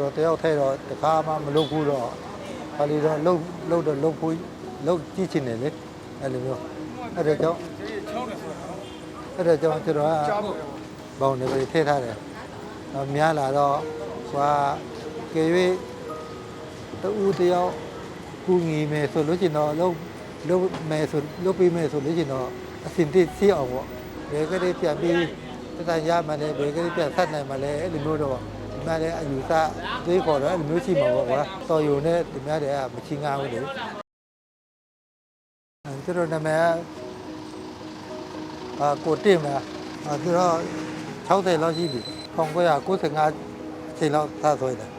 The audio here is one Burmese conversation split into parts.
ယောက်ထဲတော့တခါမှမလုပ်ဘူးတော့ပါလီတော့လှုပ်လှုပ်တော့လှုပ်ဖို့လှုပ်ကြည့်ချင်တယ်လေအဲ့လိုမျိုးအဲ့ဒါကြောင့်အဲ့ဒါကြောင့်ကျွန်တော်ကဘောင်းနေပဲထည့်ထားတယ်တော့များလာတော့ဟွာကေ၍တူတယောက်ကူညီမယ်ဆိုလို့ကျင်တော့လှုပ်လှုပ်မယ်ဆိုလှုပ်ပြီးမယ်ဆိုလို့ကျင်တော့အစင်တိစီအောင်ပေါ့ဘယ်ကလေးပြန်ပြီးတတရမှလည်းဘယ်ကလေးပြန်ဆက်နိုင်မှလည်းအဲ့လိုမျိုးတော့ဒီ မှာလည်းအယူဆသေးခေါ်တော့အဲ့လိုမျိုးရှိမှာပေါ့ကွာတော်ယုံနဲ့ဒီများတွေကမချင်းငါဘူးလေအဲကျွန်တော်နာမည်ကအာကိုတင်မှာအဲသူတော့60လောက်ရှိပြီ1995အချိန်လောက်ထားဆွဲတယ်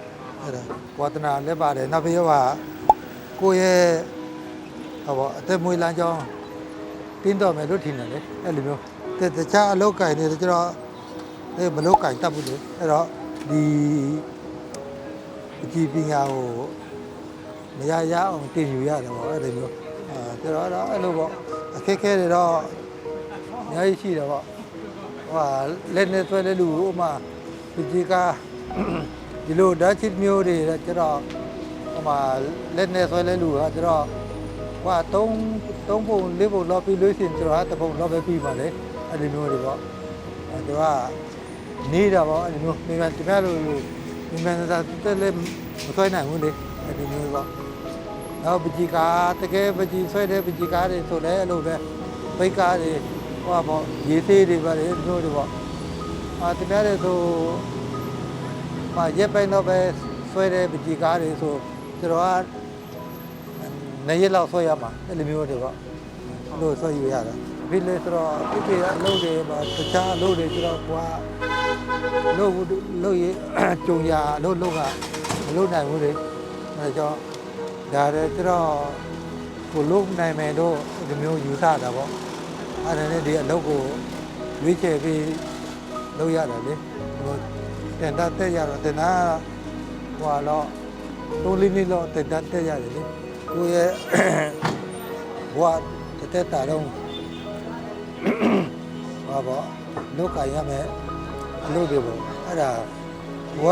အဲ့ဒါဝါသနာလည်းပါတယ်နောက်ပြီးတော့ကိုယ့်ရဲ့ဟောပေါ့အသက်မွေးလမ်းကြောင်းတင်းတော့မယ်လို့ထင်တယ်လေအဲ့လိုမျိုးတတခြားအလုပ်ကင်နေတယ်ကျွန်တော်အဲမလုပ်ကင်တတ်ဘူးလေအဲ့တော့ ဒီအကြည့်ပညာကိုမရရအောင်တင်ယူရတယ်ပေါ့အဲ့လိုမျိုးအာကျွန်တော်တော့အဲ့လိုပေါ့အခက်ခဲတွေတော့အများကြီးရှိတယ်ပေါ့ဟိုဟာလက်နဲ့ဆွဲတဲ့လူဥမာဒီကြီးကဒီလိုဓာတ်ချစ်မျိုးတွေကျွန်တော်ဟိုမှာလက်နဲ့ဆွဲတဲ့လူကကျွန်တော်ဟွာ3 3ပုံ4ပုံလောက်ပြီးလို့ရှိရင်ကျွန်တော်ကတစ်ပုံလောက်ပဲပြီးပါလေအဲ့ဒီမျိုးတွေပေါ့အဲသူက နေတာပေါ့အဲ့ဒီမျိုးမိမတပြလို့မိမသာတက်လည်းမဆွဲနိုင်ဘူးလေအဲ့ဒီမျိုးပေါ့နောက်ပကြီးကားတကယ်ပကြီးဆွဲတဲ့ပကြီးကားတွေဆိုလည်းအဲ့လိုပဲဘိတ်ကားတွေဟွာပေါ့ရေသေးတွေပါလေဒီမျိုးတွေပေါ့အာတပြတယ်ဆိုဟာရက်ပိုင်းတော့ပဲဆွဲတဲ့ပကြီးကားတွေဆိုကျွန်တော်ကနှစ်ရက်လောက်ဆွဲရမှာအဲ့လိုမျိုးတွေပေါ့အဲ့လိုဆွဲယူရတာ ပြီးလေဆိုတော့ဒီကေအလုပ်တွေပါတခြားအလုပ်တွေကျတော့ကွာလုပ်လုပ်ရကြုံရအလုပ်လုပ်ကမလုပ်နိုင်ဘူးလေအဲဒါကြောင့်ဒါလည်းကျတော့ကိုလုပ်နိုင်မယ်တော့ဒီမျိုးယူဆတာပေါ့အဲ့ဒါနဲ့ဒီအလုပ်ကိုရွေးချယ်ပြီးလုပ်ရတာလေဟိုတင်တာတက်ရတော့တင်တာဟိုတော့တိုးလေးလေးတော့တင်တာတက်ရတယ်လေကိုယ့်ရဲ့ဘဝတစ်သက်တာတော့ ဘာပေါ့လောက်ကရမယ်အလုပ်တွေပေါ့အဲ့ဒါဘဝ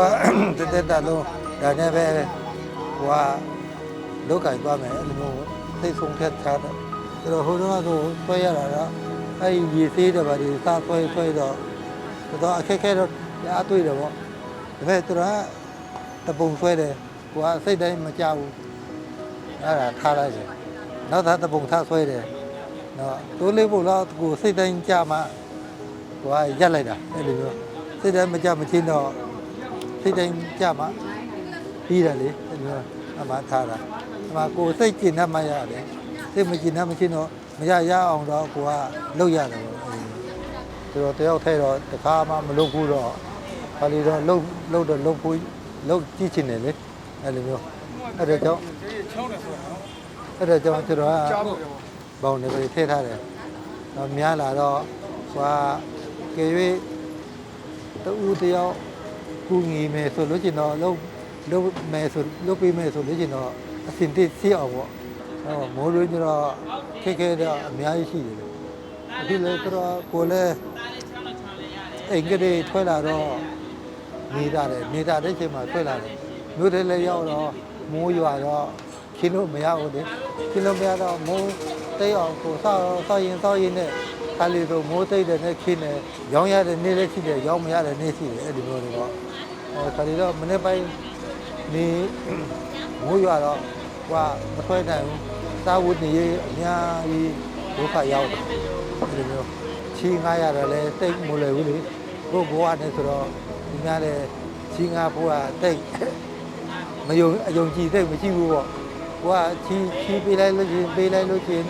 တစ်သက်တာလုံးဒါနဲ့ပဲဘဝလောက်ကသွားမယ်အဲ့လိုမျိုးသိဆုံးဖြတ်ထားတယ်အဲ့တော့ဟိုတော့ဆိုဆွဲရတာတော့အဲ့ဒီရေသေးတယ်ဗာဒီစားဆွဲဆွဲတော့တော့အခက်ခဲတော့အားတွေ့တယ်ပေါ့ဒါပေမဲ့သူကတပုံဆွဲတယ်ကိုကစိတ်တိုင်းမကြဘူးအဲ့ဒါထားလိုက်တယ်နောက်သားတပုံထားဆွဲတယ်နော်တိုးလေးဖို့တော့ကိုစိတ်တိုင်းကြမှာ ကိုကရက်လိုက်တာအဲ့လိုမျိုးစိတ်တိုင်းမကြမချင်းတော့စိတ်တိုင်းကြမှာပြီးတယ်လေအဲ့လိုမျိုးအမှထားတာအမှကိုစိတ်ကျင်တတ်မှရတယ်စိတ်မကျင်တတ်မချင်းတော့မရရအောင်တော့ကိုကလှုပ်ရတယ်ပေါ့အဲ့လိုဆိုတော့တယောက်ထဲတော့တခါမှမလုပ်ဘူးတော့ပါလီတော့လှုပ်လှုပ်တော့လှုပ်ဖို့လှုပ်ကြည့်ချင်တယ်လေအဲ့လိုမျိုးအဲ့ဒါကြောင့်အဲ့ဒါကြောင့်ကျွန်တော်ကဘောင်းနေပဲထည့်ထားတယ်။တော့များလာတော့ဟွာကေ၍ တူတယောက်ကူညီမယ်ဆိုလို့ကျင်တော့လုံးလုံးမယ်ဆိုလုံးပေးမယ်ဆိုလို့ကျင်တော့အစင်တိစီအောင်ပေါ့။ဟောမိုးရင်းကျတော့ခက်ခဲတော့အများကြီးရှိတယ်လေ။အခုလည်းကျတော့ကိုလည်းအိမ်ကလေးထွက်လာတော့နေတာတယ်နေတာတဲ့ချိန်မှာထွက်လာတယ်။မြို့ထဲလည်းရောက်တော့မိုးရွာတော့ခင်းလို့မရဘူးလေခင်းလို့မရတော့မိုးတိတ်အောင်ကိုဆောက်ဆောက်ရင်ဆောက်ရင်နဲ့ ခါလီဆိုမိုးတိတ်တယ်နဲ့ခင်းတယ်ရောင်းရတဲ့နေ့လည်းရှိတယ်ရောင်းမရတဲ့နေ့ရှိတယ်အဲ့ဒီလိုတွေပေါ့ဟောခါလီတော့မနေ့ပိုင်းနေမိုးရွာတော့ကွာမထွက်နိုင်ဘူးစားဝတ်နေရေးအများကြီးဒုက္ခရောက်တယ်အဲ့ဒီမျိုးချီငားရတယ်လဲတိတ်မလွယ်ဘူးလေကိုဘဝနဲ့ဆိုတော့ဒီများလဲချီငားဖို့ကတိတ်မယုံအယုံကြည်တဲ့မရှိဘူးပေါ့ကိုကချီချီပေးလိုက်လို့ချင်းပေးလိုက်လို့ချင်း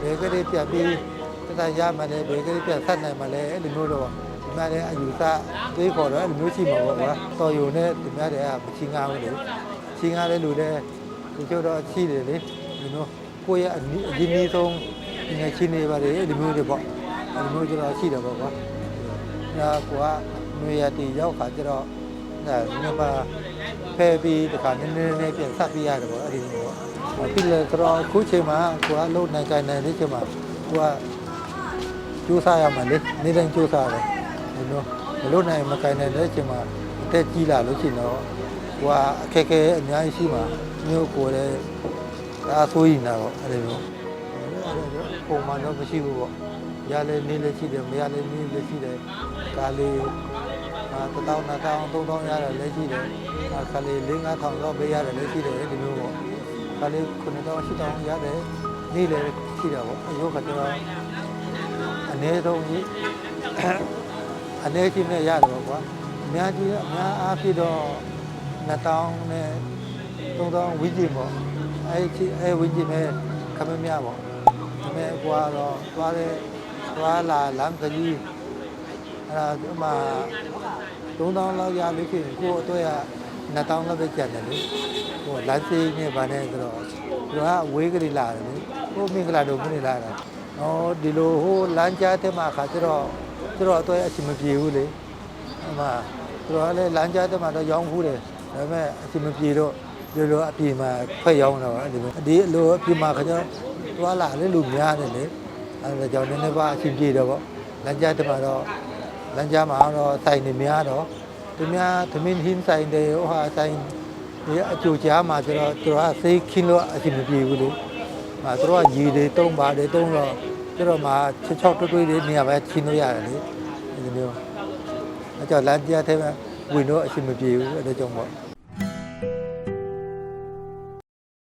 ဘယ်ကလေးပြတ်ပြီး တတရမှလည်းဘယ်ကလေးပြတ်ဆက်နိုင်မှလည်းအဲ့လိုမျိုးတော့ဒီမှာလည်းအယူဆသေးခေါ်တော့အဲ့လိုမျိုးရှိမှာပေါ့ကွာတော်ယုံနဲ့ဒီများတွေကမချင်းငါဘူးလေချင်းငါတဲ့လူတွေဒီကျတော့ရှိတယ်လေဒီမျိုးကိုယ့်ရဲ့အနီးအရင်နီးဆုံးဒီငယ်ချင်းတွေပါတယ်အဲ့လိုမျိုးတွေပေါ့အဲ့လိုမျိုးကျတော့ရှိတယ်ပေါ့ကွာဒါကွာနွေရတီရောက်ခါကျတော့ဒါမြန်မာဖယ်ပြီးတခါနည်းနည်းလေးပြန်ဆက်ပြရတယ်ပေါ့အဲ့ဒီလိုပေါ့ပြီးလေဆိုတော့အခုချိန်မှာကိုကလုံနိုင်ကြနိုင်တဲ့ချိန်မှာကိုကကြိုး စားရမှာလေနေတိုင်းကြိုးစားတယ်ဒီလိုမလုံနိုင်မကြနိုင်တဲ့ချိန်မှာအသက်ကြီးလာလို့ရှိရင်တော့ဟိုကအခက်အခဲအများကြီးရှိမှာမျိုးကိုယ်လည်းဒါဆိုရင်တော့အဲ့လိုမျိုးပုံမှန်တော့မရှိဘူးပေါ့ရလဲနေလည်းရှိတယ်မရလဲနေလည်းရှိတယ်ဒါလေးအာတစ်တောင်းနှစ်တောင်းသုံးတောင်းရတယ်လည်းရှိတယ်အခါလေး၄၅ထောင်တော့ပေးရတယ်လည်းရှိတယ်ဒီမျိုးပေါ့ခါလေးခုနှစ်တောင်းရှစ်တောင်းရတယ်နေလည်းရှိတာပေါ့အယုတ်ကကျွန်တော် အနည်းဆုံးကြီးအနေချင်းနဲ့ရတယ်ပေါ့ကွာအများကြီးအများအားဖြင့်တော့2000နဲ့3000ဝင်းကျင်ပေါ့အဲ့ဒီအဲဝင်းကျင်နဲ့ခမမြပေါ့ဒါပေမဲ့ကွာတော့သွားတဲ့သွားလာလမ်းကကြီးအဲ့ဒါဒီမှာ3000လောက်ရလို့ရှိရင်ကိုယ့်အတွက်ရ2000လောက်ပဲကျန်တယ်လေဟိုလမ်းစီးနဲ့ဗာနဲ့ဆိုတော့သူကအဝေးကလေးလာတယ်လေဟိုမင်္ဂလာတို့မနေလာတာ ဟောဒီလိုဟိုလမ်းကြားထဲမှာခါကျတော့ကျတော့အတွက်အချိန်မပြေဘူးလေအမှသူကလည်းလမ်းကြားထဲမှာတော့ရောင်းဘူးတယ်ဒါပေမဲ့အချိန်မပြေတော့ဒီလိုအပြင်မှာခွက်ရောင်းတော့အဲ့ဒီလိုဒီလိုအပြင်မှာခါကျတော့သွားလာလေလူများတယ်လေအဲ့ဒါကြောင့်နည်းနည်းပါအချိန်ပြေတော့ပေါ့လမ်းကြားထဲမှာတော့လမ်းကြားမှာတော့စိုင်နေများတော့သူများသမင်းဟင်းဆိုင်တယ်ဟိုဟာဆိုင်ဒီအကျိုးကြားမှာကျတော့သူကစိတ်ခင်းလို့အချိန်မပြေဘူးလေ။အဲသူတို့ကရေတွေတုံးပါတယ်တုံးတော့ ကျတော့မှချက်ချောက်တွတ်တွတ်လေးနေရာပဲချင်းလို့ရတယ်လေ။ဒီလိုမျိုး။အဲကြောင့်လမ်းကြားထဲမှာဝင်တော့အရှင်မပြေဘူးအဲဒါကြောင့်ပေါ့